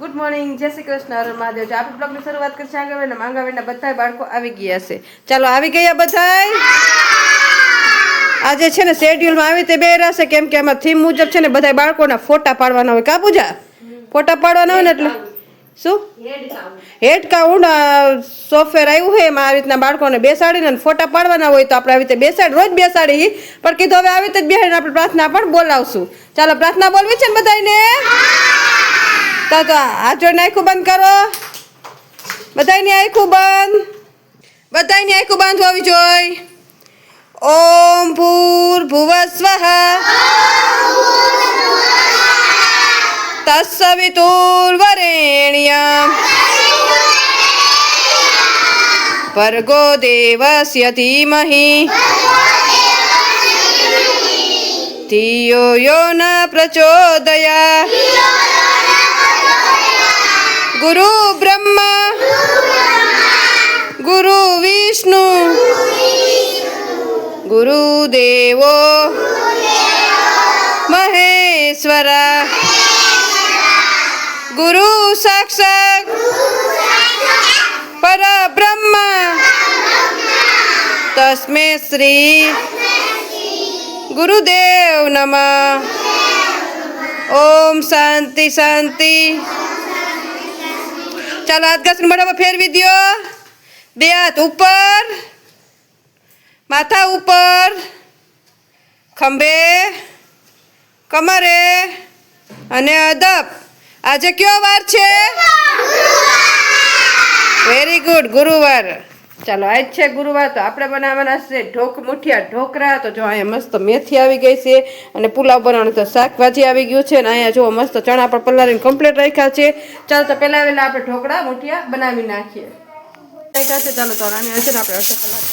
Good morning જય શ્રી કૃષ્ણ, અરુણ મહાદેવ. જો આપણે બ્લોગની શરૂઆત કરશે આંગણવાડીના માંગાવાડીના બધા બાળકો આવી ગયા છે. ચાલો, આવી ગયા બધાય? આજે છે ને શેડ્યુલમાં આવી તે બે રહેશે કેમ કે આમાં થીમ મુજબ છે ને બધા બાળકોના ફોટા પાડવાના હોય. કા પૂજા? ફોટા પાડવાના હોય ને એટલે? શું? હેડ કાઉન્ડ સોફ્ટવેર આવ્યું છે એમાં આવી રીતના બાળકોને બેસાડીને ફોટા પાડવાના હોય તો આપણે આવી રીતે બેસાડી, રોજ બેસાડી. પણ કીધું હવે આવી રીતે જ બેસાડીને આપણે પ્રાર્થના પણ બોલાવશું. ચાલો, પ્રાર્થના બોલવી છે ને બધાને તો તો જોઈને આખું બંધ કરો. બધાની આખું બંધ. બધાની આખું બંધ હોવી જોઈએ ઓમ ભૂર ભુવ સ્વઃ. તત્સવિતુર્વરેણ્યમ ભર્ગો દેવસ્ય ધીમહિ. ધિયો યો ન પ્રચોદયા. ગુરુ બ્રહ્મા. ગુરુ વિષ્ણુ. ગુરુદેવો મહેશ્વરા. ગુરુ સાક્ષાત. પરબ્રહ્મ તસ્મે શ્રી. ગુરુદેવ નમઃ. ઓમ શાંતિ શાંતિ. ચાલો હાથ ઘસને બરાબર ફેરવી દ્યો. બે હાથ ઉપર માથા ઉપર ખંભે કમરે અને અદબ. આજે કયો વાર છે? વેરી ગુડ ગુરુવાર. ચાલો આજ છે ગુરુવાર, તો આપણે બનાવવાના છે ઢોક મુઠિયા, ઢોકરા, તો જો અહીંયા મસ્ત મેથી આવી ગઈ છે અને પુલાવ બનાવવાનું તો શાકભાજી આવી ગયું છે અને અહીંયા જો મસ્ત ચણા પણ પલાળીને કમ્પ્લીટ રાખ્યા છે. ચાલો, તો પહેલાં વહેલા આપણે ઢોકળા, મુઠિયા બનાવી નાખીએ. રાખ્યા છે, ચાલો, તો આને હશે ને આપણે અડધો કલાક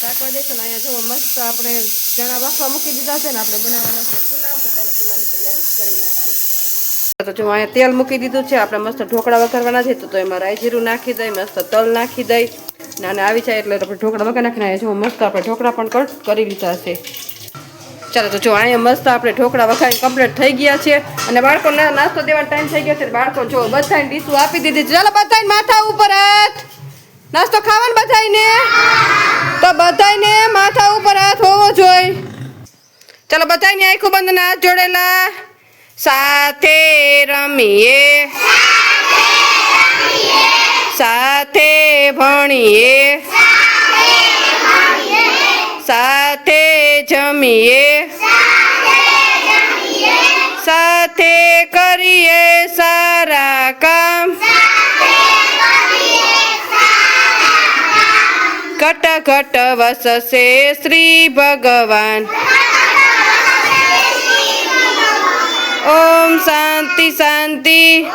શાકભાજી દઈશું ને અહીંયા જો મસ્ત આપણે ચણા બાફવા મૂકી દીધા છે ને આપણે બનાવવાના છે પુલાવ, તો ચાલો, પુલાવની તૈયારી કરી નાખીએ. તો જો અહીંયા તેલ મૂકી દીધું છે, આપણે મસ્ત ઢોકળા વઘારવાના છે તો એમાં રાઈ જીરું નાખી દઈ, મસ્ત તલ નાખી દઈ. ને, ના, આવી જાય એટલે આપણે ઢોકળા વઘાર નાખીને જો મસ્ત આપણે ઢોકળા પણ કટ કરી લીધા છે. ચાલો, તો જો, અહીંયા મસ્ત આપણે ઢોકળા વખાઈ કમ્પ્લીટ થઈ ગયા છે. અને બાળકોને નાસ્તો દેવાનો ટાઈમ થઈ ગયો છે. બાળકો, જો, બધાને ડીશું આપી દીધી ચાલો, બધાને માથા ઉપર હાથ. નાસ્તો ખાવાનો બધાને તો બધાને માથા ઉપર હાથ હોવો જોઈએ. ચાલો બધાને આખું બંધ હાથ જોડેલા. સાથે રમીએ. સાથે ભણીએ. સાથે જમીએ. સાથે કરીએ સારા કામ. ઘટ ઘટ વસશે શ્રી ભગવાન. ઓમ શાંતિ શાંતિ.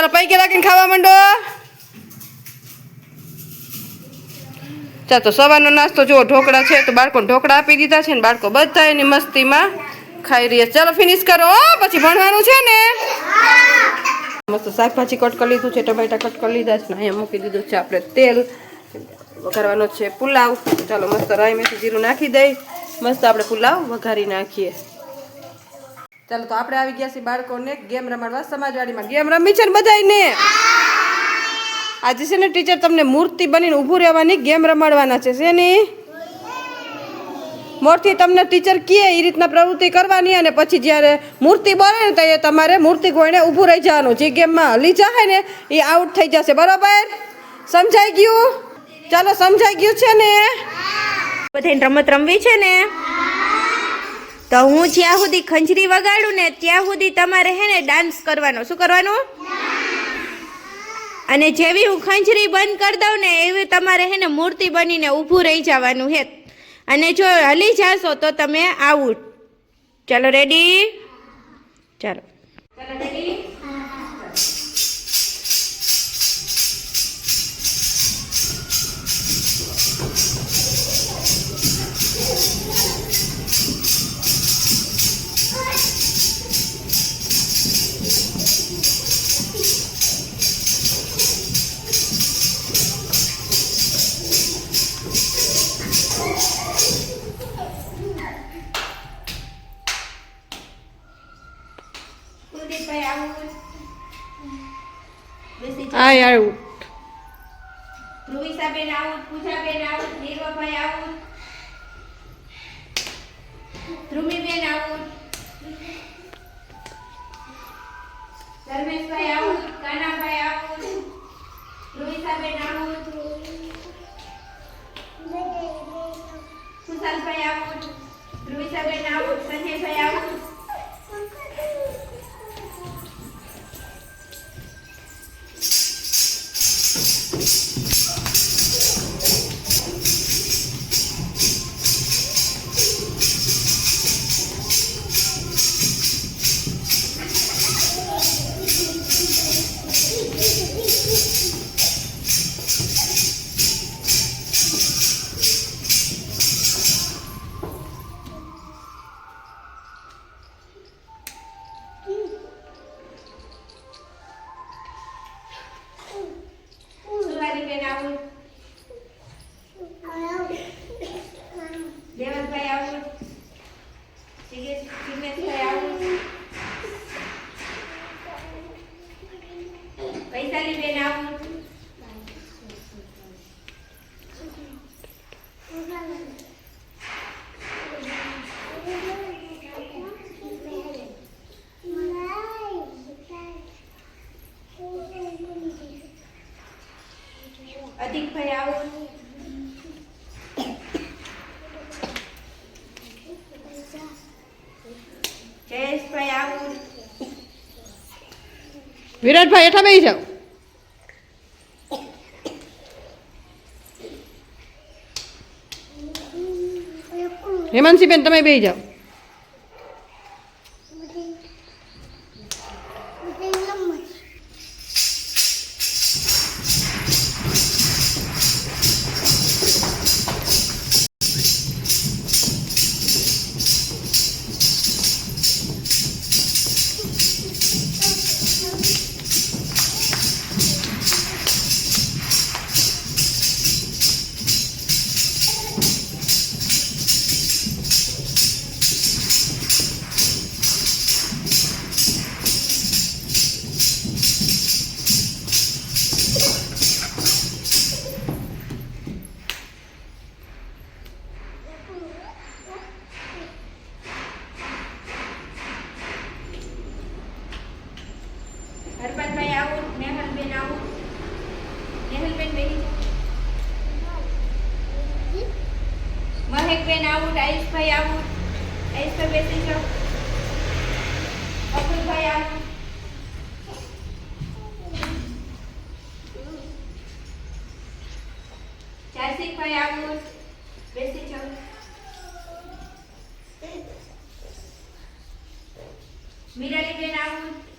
ચાલો પૈકી રાખીને ખાવા માંડો. ચાલો તો સવારનો નાસ્તો જુઓ, ઢોકળા છે તો બાળકોને ઢોકળા આપી દીધા છે ને બાળકો બધા એની મસ્તીમાં ખાઈ રહ્યા ચાલો ફિનિશ કરો પછી ભણવાનું છે ને. મસ્ત શાકભાજી કટ કરી લીધું છે, ટમેટા કટ કરી લીધા છે ને અહીંયા મૂકી દીધું છે આપણે તેલ. વઘારવાનો છે પુલાવ. ચાલો મસ્ત રાઈ મેથી જીરું નાખી દઈ. મસ્ત આપણે પુલાવ વઘારી નાખીએ. ચાલો તો આપણે આવી ગયા છીએ બાળકોને ગેમ રમાડવા સમાજવાડીમાં. ગેમ રમી છે ને બધાને આજે છે ને ટીચર તમને મૂર્તિ બનીને ઊભું રહેવાની ગેમ રમાડવાના છે. શેની મોરથી તમને ટીચર કહે એ રીતના પ્રવૃત્તિ કરવાની અને પછી જ્યારે મૂર્તિ બોલે ને તો એ તમારે મૂર્તિ ગોઈને ઊભું રહી જવાનું. જે ગેમમાં હલી જાય ને એ આઉટ થઈ જશે. બરોબર? સમજાઈ ગયું? ચાલો સમજાઈ ગયું છે ને? બધાને રમત રમવી છે ને? તો હું જ્યાં સુધી ખંજરી વગાડું ને ત્યાં સુધી તમારે હે ને ડાન્સ કરવાનો. શું કરવાનું? અને જેવી હું ખંજરી બંધ કરી દઉં ને એવી તમારે હે ને મૂર્તિ બનીને ઊભું રહી જવાનું હે. અને જો હલી જાશો તો તમે આઉટ ચાલો રેડી ચાલો. બેસી આ આવું ધ્રુવિસાબેન આવું, પૂજાબેન આઉટ નીરવાભાઈ આઉટ ધ્રુમિબેન આઉટ ધર્મેશભાઈ આઉટ કાનાભાઈ આઉટ ધ્રુવિસાબેન આઉટ સુશાંતભાઈ આઉટ ધ્રુવિસાબેન આઉટ સંજયભાઈ આઉટ this. વિરાટભાઈ હેઠા બેસી જાઓ. હેમાંશીબેન તમે બેસી જાઓ. ચારસિકભાઈ આવું બેસી જાઓ મીરાલીબેન out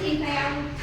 Xin.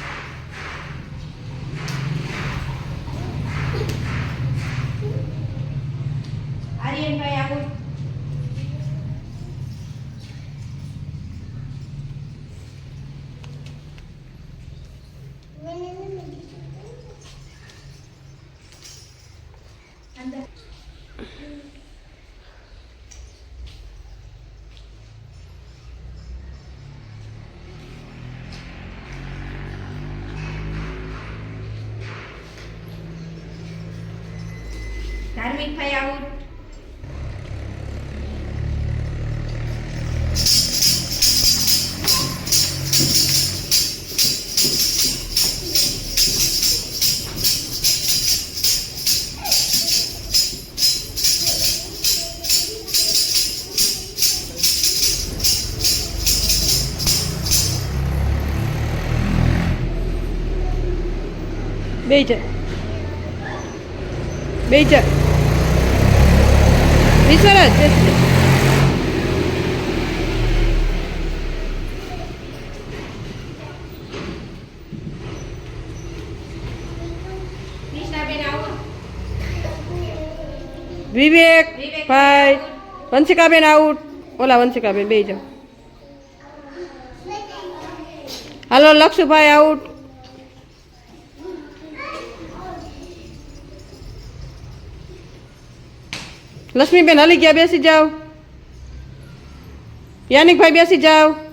Payahut. Beter. Beter. જા બે જા વિશ્વરાજ બેસી જા. વિવેક. ભાઈ. વંશિકાબેન આઉટ. ઓલા વંશિકાબેન બે જાઓ. હાલો લક્ષુભાઈ આઉટ. લક્ષ્મીબેન હાલી ગયા બેસી જાઓ. યાનિકભાઈ બેસી જાઓ.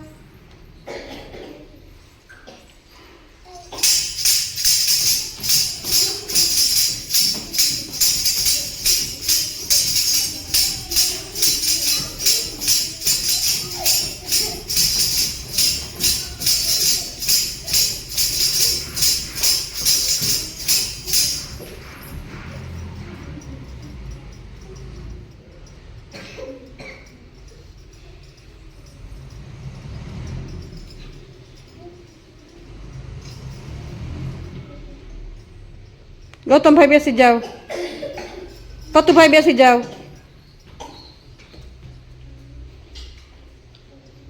ગૌતમભાઈ બેસી જાઓ. પતુભાઈ બેસી જાઓ.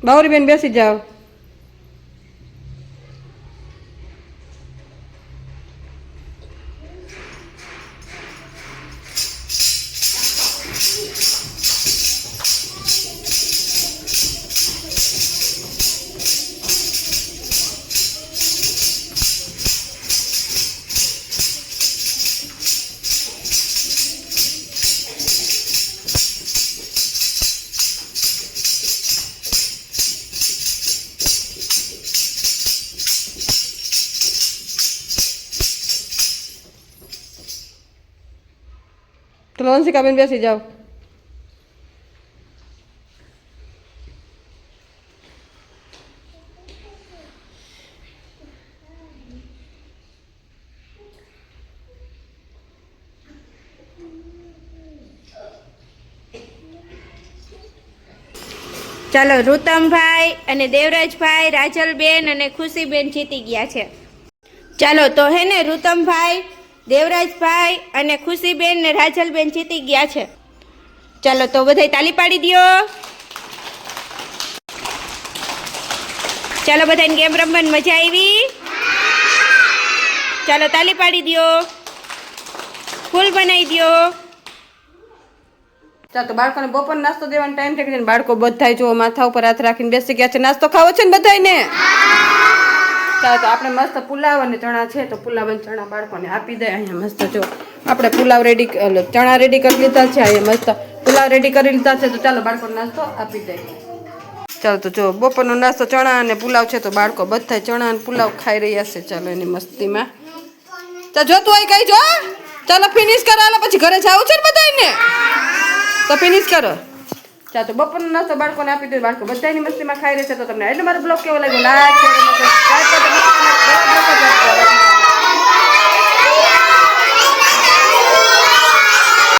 બાવરીબેન બેસી જાઓ. તો વંશિકાબેન બેસી જાઓ ચાલો રુતમભાઈ અને દેવરાજભાઈ, રાજલબેન અને ખુશીબેન જીતી ગયા છે. ચાલો, તો હે ને રુતમભાઈ દેવરાજભાઈ અને ખુશીબેન ને રાજલબેન જીતી ગયા છે. ચાલો તો બધાય તાલી પાડી દો ચાલો બધાને ગેમ રમવાની મજા આવી. ચાલો તાલી પાડી દો ફૂલ બનાવી દો ચાલ તો બાળકોને બપોર નાસ્તો દેવાનો ટાઈમ થઈ ગયો બાળકો બધા જો માથા ઉપર હાથ રાખીને બેસી ગયા છે. નાસ્તો ખાવો છે ને બધાને તો આપણે મસ્ત પુલાવ અને ચણા છે તો પુલાવ અને ચણા બાળકોને આપી દે. અહીંયા મસ્ત જો આપણે પુલાવ રેડી ચણા રેડી કરી લીધા છે. અહીંયા મસ્ત પુલાવ રેડી કરી લીધા છે. તો ચાલો બાળકોને નાસ્તો આપી દે. ચાલો તો જો, બપોરનો નાસ્તો ચણા અને પુલાવ છે તો બાળકો બધા ચણા અને પુલાવ ખાઈ રહ્યા છે. ચાલો એની મસ્તીમાં. ચાલ જોતું હોય કઈ જો ચાલો ફિનિશ કરો. હાલો, પછી ઘરે જવું છે ને બધાને તો ફિનિશ કરો. ચાલો તો બપોરનો નાસ્તો બાળકોને આપી દો, બાળકો બધાની મસ્તીમાં ખાઈ રહેશે તો તમને એટલે મારો બ્લોગ કેવો લાગ્યો? લાઈક